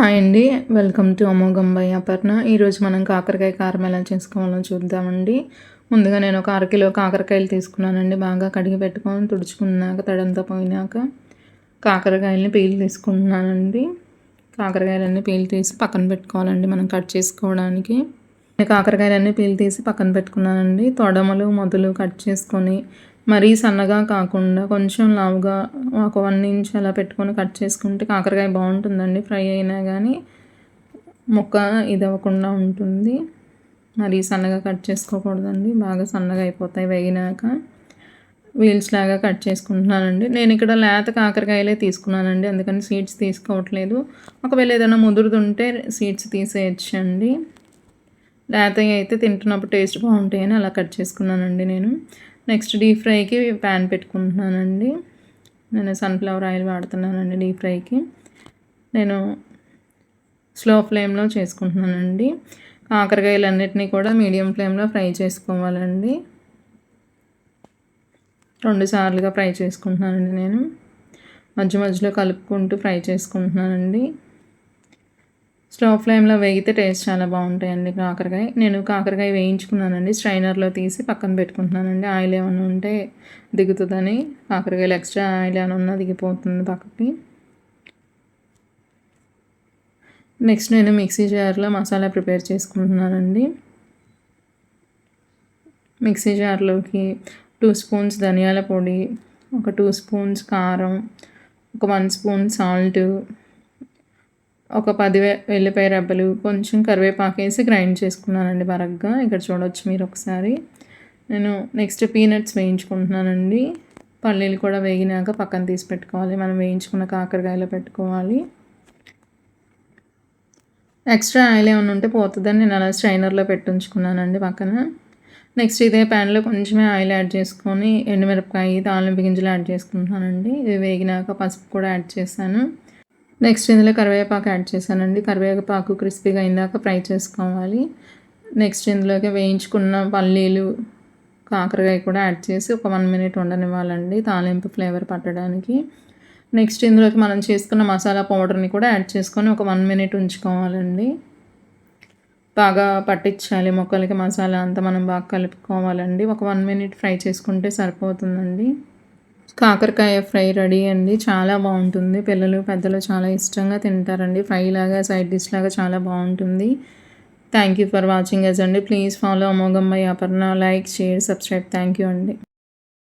Hi అండి. Welcome to అమోఘంబై అపర్ణ. ఈరోజు మనం కాకరకాయ కారం ఎలా చేసుకోవాలో చూద్దామండి. ముందుగా నేను ఒక అరకిలో కాకరకాయలు తీసుకున్నానండి. బాగా కడిగి పెట్టుకొని తుడుచుకున్నాక తడంతా పోయినాక కాకరకాయలని పీలు తీసుకుంటున్నానండి. కాకరకాయలన్నీ పీలు తీసి పక్కన పెట్టుకోవాలండి మనం కట్ చేసుకోవడానికి. కాకరకాయలన్నీ పీలు తీసి పక్కన పెట్టుకున్నానండి. తొడమలు మొదలు కట్ చేసుకొని మరీ సన్నగా కాకుండా కొంచెం లావుగా ఒక వన్ ఇంచ్ అలా పెట్టుకొని కట్ చేసుకుంటే కాకరకాయ బాగుంటుందండి. ఫ్రై అయినా కానీ ముక్క ఇది అవ్వకుండా ఉంటుంది. మరీ సన్నగా కట్ చేసుకోకూడదండి. బాగా సన్నగా అయిపోతాయి వేగినాక. వీల్స్ లాగా కట్ చేసుకుంటున్నానండి. నేను ఇక్కడ లేత కాకరకాయలే తీసుకున్నానండి. అందుకని సీడ్స్ తీసుకోవట్లేదు. ఒకవేళ ఏదైనా ముదురుతుంటే సీడ్స్ తీసేయచ్చండి. లేత అయితే తింటున్నప్పుడు టేస్ట్ బాగుంటాయని అలా కట్ చేసుకున్నానండి నేను. నెక్స్ట్ డీప్ ఫ్రైకి ప్యాన్ పెట్టుకుంటున్నానండి. నేను సన్ఫ్లవర్ ఆయిల్ వాడుతున్నానండి డీప్ ఫ్రైకి. నేను స్లో ఫ్లేమ్లో చేసుకుంటున్నానండి. కాకరకాయలన్నిటినీ కూడా మీడియం ఫ్లేమ్లో ఫ్రై చేసుకోవాలండి. రెండు సార్లుగా ఫ్రై చేసుకుంటున్నానండి నేను. మధ్య మధ్యలో కలుపుకుంటూ ఫ్రై చేసుకుంటున్నానండి. స్లో ఫ్లేమ్లో వేగితే టేస్ట్ చాలా బాగుంటాయండి కాకరకాయ. నేను కాకరకాయ వేయించుకున్నానండి. స్ట్రైనర్లో తీసి పక్కన పెట్టుకుంటున్నానండి. ఆయిల్ ఏమైనా ఉంటే దిగుతుందని. కాకరకాయలు ఎక్స్ట్రా ఆయిల్ ఏమైనా ఉన్నా దిగిపోతుంది పక్కకి. నెక్స్ట్ నేను మిక్సీ జార్లో మసాలా ప్రిపేర్ చేసుకుంటున్నానండి. మిక్సీ జార్లోకి టూ స్పూన్స్ ధనియాల పొడి ఒక టూ స్పూన్స్ కారం ఒక వన్ స్పూన్ సాల్ట్ ఒక పది వెల్లిపాయ రెబ్బలు కొంచెం కరివేపాకు వేసి గ్రైండ్ చేసుకున్నానండి బరగ్గా. ఇక్కడ చూడవచ్చు మీరు ఒకసారి. నేను నెక్స్ట్ పీనట్స్ వేయించుకుంటున్నానండి. పల్లీలు కూడా వేగినాక పక్కన తీసి పెట్టుకోవాలి. మనం వేయించుకున్న కాకరకాయలో పెట్టుకోవాలి. ఎక్స్ట్రా ఆయిల్ ఏమైనా ఉంటే పోతుందని నేను అలా స్ట్రైనర్లో పెట్టుంచుకున్నానండి పక్కన. నెక్స్ట్ ఇదే ప్యాన్లో కొంచెమే ఆయిల్ యాడ్ చేసుకొని ఎండుమిరపకాయ తాలింపు గింజలు యాడ్ చేసుకుంటున్నానండి. ఇవి వేగినాక పసుపు కూడా యాడ్ చేశాను. నెక్స్ట్ ఇందులో కరివేపాకు యాడ్ చేశానండి. కరివేపాకు క్రిస్పీగా అయిందాక ఫ్రై చేసుకోవాలి. నెక్స్ట్ ఇందులోకి వేయించుకున్న పల్లీలు కాకరకాయ కూడా యాడ్ చేసి ఒక వన్ మినిట్ ఉండనివ్వాలండి తాలింపు ఫ్లేవర్ పట్టడానికి. నెక్స్ట్ ఇందులోకి మనం చేసుకున్న మసాలా పౌడర్ని కూడా యాడ్ చేసుకొని ఒక వన్ మినిట్ ఉంచుకోవాలండి. బాగా పట్టించాలి మొక్కలకి మసాలా అంతా మనం బాగా కలుపుకోవాలండి. ఒక వన్ మినిట్ ఫ్రై చేసుకుంటే సరిపోతుందండి. కాకరకాయ ఫ్రై రెడీ అండి. చాలా బాగుంటుంది. పిల్లలు పెద్దలు చాలా ఇష్టంగా తింటారండి. ఫ్రై లాగా సైడ్ డిష్ లాగా చాలా బాగుంటుంది. Thank you for watching us అండి. Please follow అమోఘమ్మ Aparna. Like share subscribe thank you అండి.